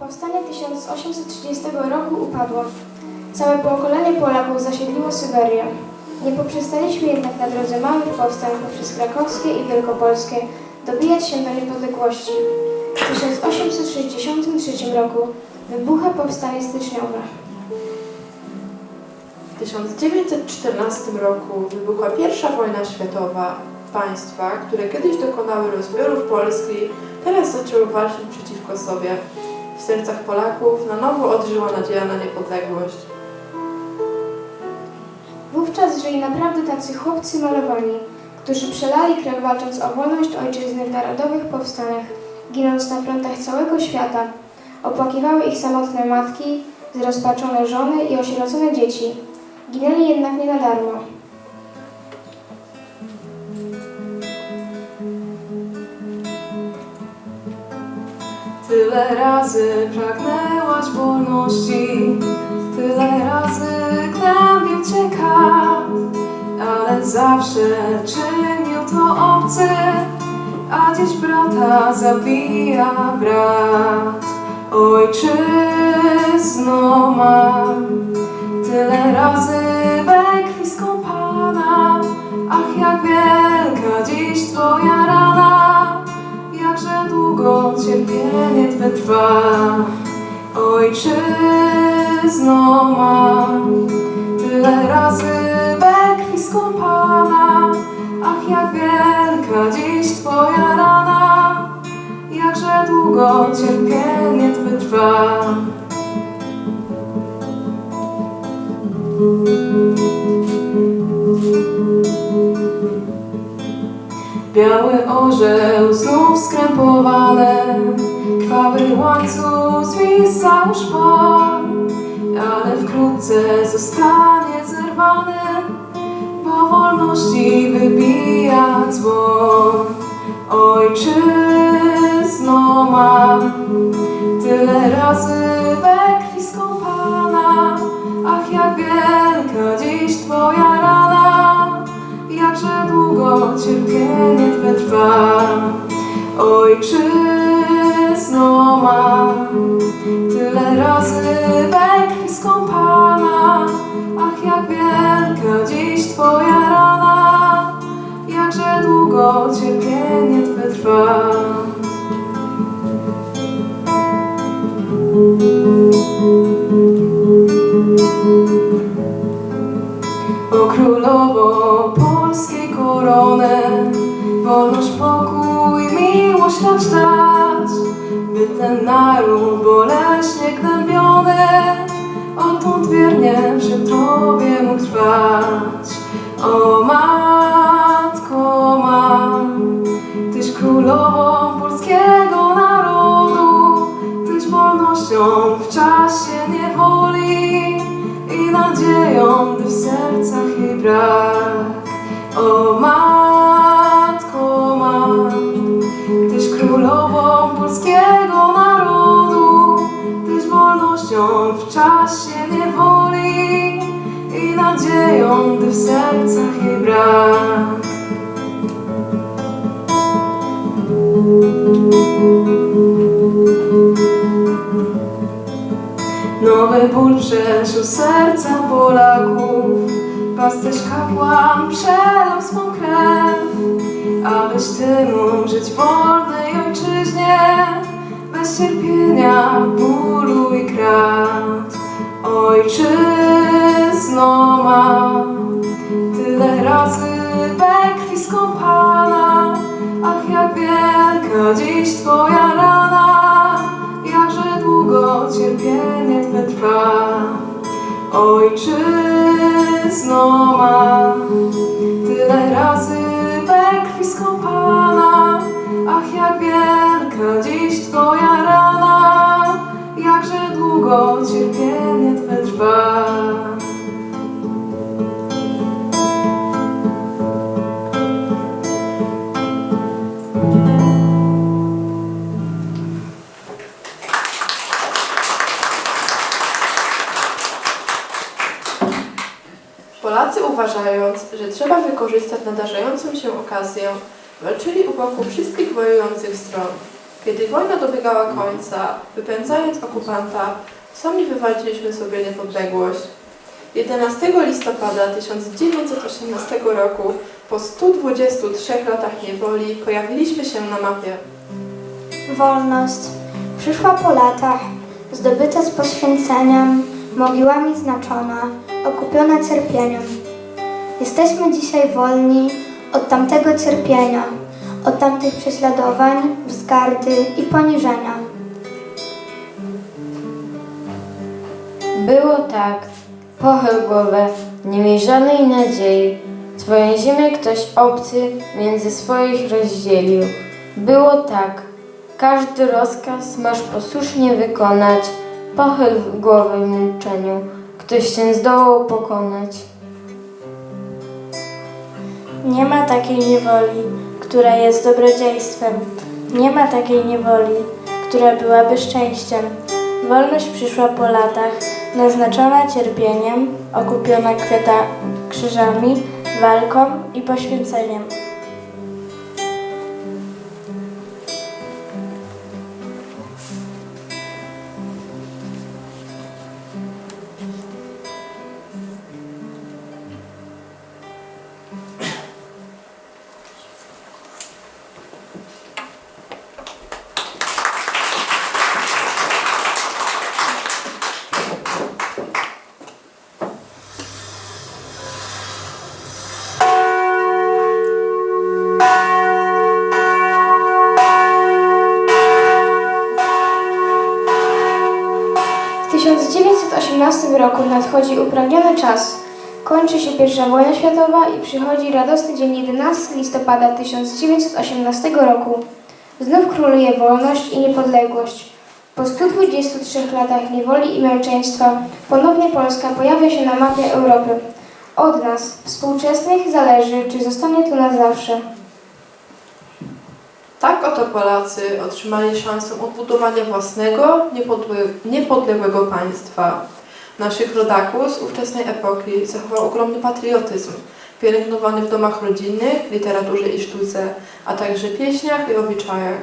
Powstanie 1830 roku upadło. Całe pokolenie Polaków zasiedliło Syberię. Nie poprzestaliśmy jednak na drodze małych powstań poprzez krakowskie i wielkopolskie dobijać się do niepodległości. W 1863 roku wybucha powstanie styczniowe. W 1914 roku wybuchła I wojna światowa. Państwa, które kiedyś dokonały rozbiorów Polski, teraz zaczęły walczyć przeciwko sobie. W sercach Polaków na nowo odżyła nadzieja na niepodległość. Wówczas żyli naprawdę tacy chłopcy malowani, którzy przelali krew walcząc o wolność ojczyzny w narodowych powstaniach, ginąc na frontach całego świata. Opłakiwały ich samotne matki, zrozpaczone żony i osierocone dzieci. Ginęli jednak nie na darmo. Tyle razy pragnęłaś wolności, tyle razy gnębił cię ale zawsze czynił to obcy, a dziś brata zabija brat. Ojczyzno mam, tyle razy we krwi skąpana, ach jak wielka Twe trwa, Ojczyzno mam. Tyle razy we krwi skąpana, ach jak wielka dziś Twoja rana. Jakże długo cierpienie Twe trwa. Biały orzeł znów skrępowany, krwawy łańcuch zwisał szpon, ale wkrótce zostanie zerwany, bo wolności wybija dzwon. Ojczyzno mam, tyle razy O królowo polskiej korony, wolność, pokój, miłość racz dać, by ten naród czasie niewoli i nadzieją, gdy w sercach jej brak. O matko mam, Tyś królową polskiego narodu, Tyś wolnością w czasie niewoli i nadzieją, gdy w sercach jej brak. Ból przeszył serca Polaków, pasterz kapłan przelał swą krew, abyś Ty mógł żyć w wolnej ojczyźnie, bez cierpienia, bólu i krat. Ojczyzno ma, tyle razy we krwi skąpana, ach jak wielka dziś Twoja Ojczyzno ma, wykorzystać nadarzającą się okazję, walczyli u boku wszystkich wojujących stron. Kiedy wojna dobiegała końca, wypędzając okupanta, sami wywalczyliśmy sobie niepodległość. 11 listopada 1918 roku, po 123 latach niewoli, pojawiliśmy się na mapie. Wolność przyszła po latach, zdobyta z poświęceniem, mogiłami znaczona, okupiona cierpieniem. Jesteśmy dzisiaj wolni od tamtego cierpienia, od tamtych prześladowań, wzgardy i poniżenia. Było tak, pochyl głowę, nie miej żadnej nadziei. Twoją ziemię ktoś obcy między swoich rozdzielił. Było tak, każdy rozkaz masz posłusznie wykonać. Pochyl głowę w milczeniu, ktoś cię zdołał pokonać. Nie ma takiej niewoli, która jest dobrodziejstwem. Nie ma takiej niewoli, która byłaby szczęściem. Wolność przyszła po latach, naznaczona cierpieniem, okupiona kwiata krzyżami, walką i poświęceniem. Nadchodzi upragniony czas. Kończy się I wojna światowa i przychodzi radosny dzień 11 listopada 1918 roku. Znów króluje wolność i niepodległość. Po 123 latach niewoli i męczeństwa ponownie Polska pojawia się na mapie Europy. Od nas, współczesnych, zależy, czy zostanie tu na zawsze. Tak oto Polacy otrzymali szansę odbudowania własnego, niepodle- niepodległego państwa. Naszych rodaków z ówczesnej epoki zachował ogromny patriotyzm, pielęgnowany w domach rodzinnych, literaturze i sztuce, a także pieśniach i obyczajach.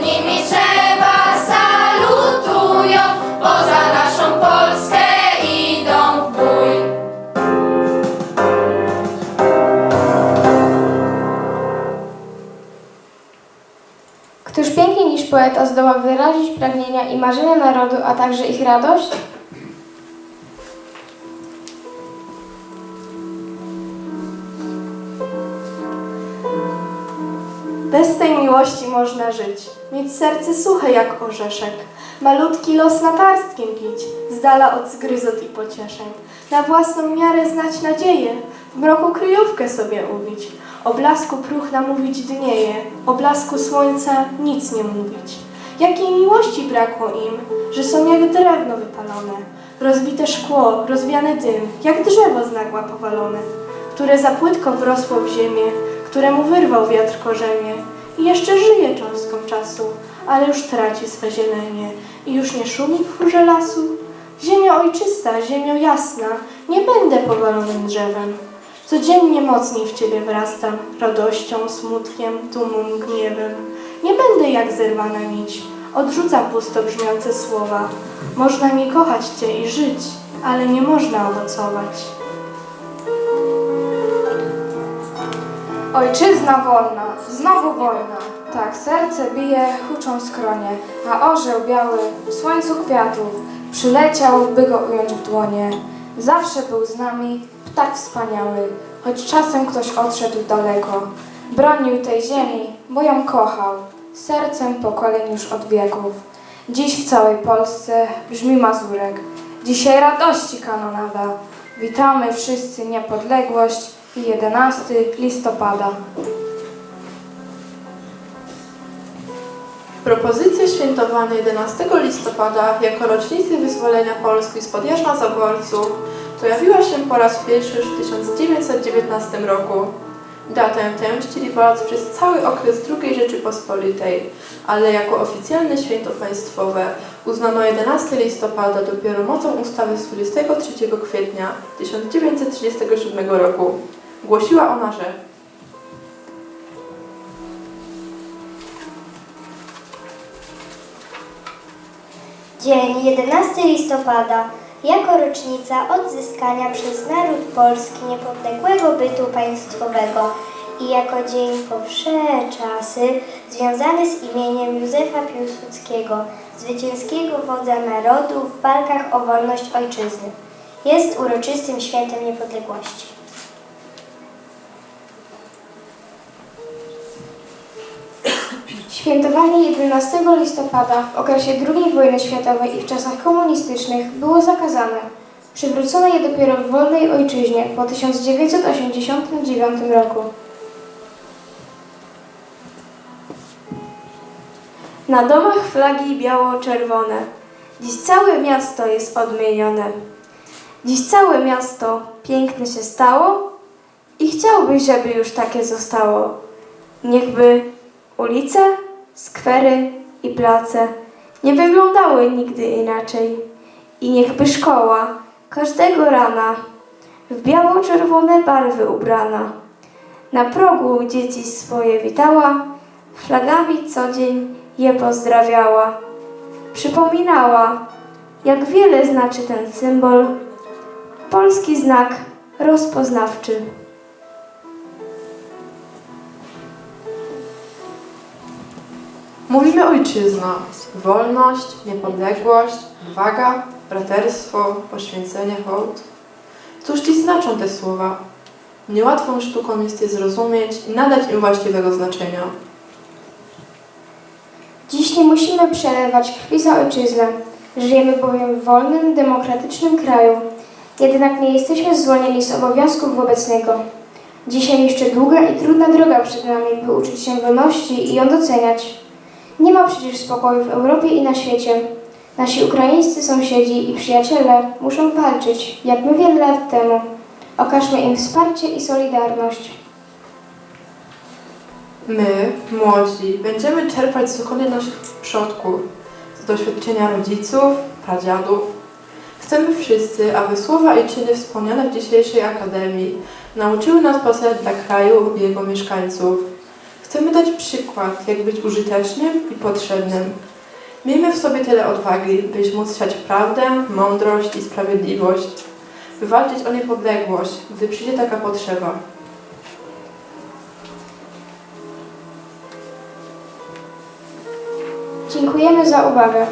Nimi salutują, naszą idą w bój. Któż piękniej niż poeta zdoła wyrazić pragnienia i marzenia narodu, a także ich radość? Bez tej miłości można żyć, mieć serce suche jak orzeszek, malutki los na karstkiem pić, z dala od zgryzot i pocieszeń. Na własną miarę znać nadzieję, w mroku kryjówkę sobie ubić. O blasku próchna mówić dnieje, o blasku słońca nic nie mówić. Jakiej miłości brakło im, że są jak drewno wypalone. Rozbite szkło, rozwiany dym, jak drzewo z nagła powalone, które za płytko wrosło w ziemię, któremu wyrwał wiatr korzenie. I jeszcze żyje cząstką czasu, ale już traci swe zielenie i już nie szumi w chórze lasu. Ziemia ojczysta, ziemio jasna, nie będę powalonym drzewem. Codziennie mocniej w Ciebie wrastam, radością, smutkiem, dumą, gniewem. Nie będę jak zerwana nić, odrzucam pusto brzmiące słowa. Można nie kochać Cię i żyć, ale nie można owocować. Ojczyzna wolna, znowu wolna. Tak, serce bije, huczą skronie, a orzeł biały w słońcu kwiatów przyleciał, by go ująć w dłonie. Zawsze był z nami ptak wspaniały, choć czasem ktoś odszedł daleko. Bronił tej ziemi, bo ją kochał, sercem pokoleń już od wieków. Dziś w całej Polsce brzmi Mazurek, dzisiaj radości kanonada. Witamy wszyscy niepodległość i 11 listopada. Propozycja świętowania 11 listopada jako rocznicy wyzwolenia Polski spod jarzma zaborców pojawiła się po raz pierwszy w 1919 roku. Datę tę czcili Polacy przez cały okres II Rzeczypospolitej, ale jako oficjalne święto państwowe uznano 11 listopada dopiero mocą ustawy z 23 kwietnia 1937 roku. Głosiła ona, że Dzień 11 listopada jako rocznica odzyskania przez naród polski niepodległego bytu państwowego i jako dzień po wsze czasy związany z imieniem Józefa Piłsudskiego, zwycięskiego wodza narodu w walkach o wolność ojczyzny. Jest uroczystym świętem niepodległości. Świętowanie 11 listopada w okresie II wojny światowej i w czasach komunistycznych było zakazane. Przywrócono je dopiero w wolnej ojczyźnie po 1989 roku. Na domach flagi biało-czerwone. Dziś całe miasto jest odmienione. Dziś całe miasto piękne się stało i chciałbyś, żeby już takie zostało. Niechby ulice, skwery i place nie wyglądały nigdy inaczej. I niechby szkoła każdego rana w biało-czerwone barwy ubrana na progu dzieci swoje witała, flagami co dzień je pozdrawiała. Przypominała, jak wiele znaczy ten symbol, polski znak rozpoznawczy. Mówimy ojczyzna, wolność, niepodległość, waga, braterstwo, poświęcenie, hołd. Cóż dziś znaczą te słowa? Niełatwą sztuką jest je zrozumieć i nadać im właściwego znaczenia. Dziś nie musimy przelewać krwi za ojczyznę. Żyjemy bowiem w wolnym, demokratycznym kraju. Jednak nie jesteśmy zwolnieni z obowiązków wobec niego. Dzisiaj jeszcze długa i trudna droga przed nami, by uczyć się wolności i ją doceniać. Nie ma przecież spokoju w Europie i na świecie. Nasi ukraińscy sąsiedzi i przyjaciele muszą walczyć, jak my wiele lat temu. Okażmy im wsparcie i solidarność. My, młodzi, będziemy czerpać z okony naszych przodków, z doświadczenia rodziców, pradziadów. Chcemy wszyscy, aby słowa i czyny wspomniane w dzisiejszej Akademii nauczyły nas pracować dla kraju i jego mieszkańców. Chcemy dać przykład, jak być użytecznym i potrzebnym. Miejmy w sobie tyle odwagi, byś móc siać prawdę, mądrość i sprawiedliwość, by walczyć o niepodległość, gdy przyjdzie taka potrzeba. Dziękujemy za uwagę.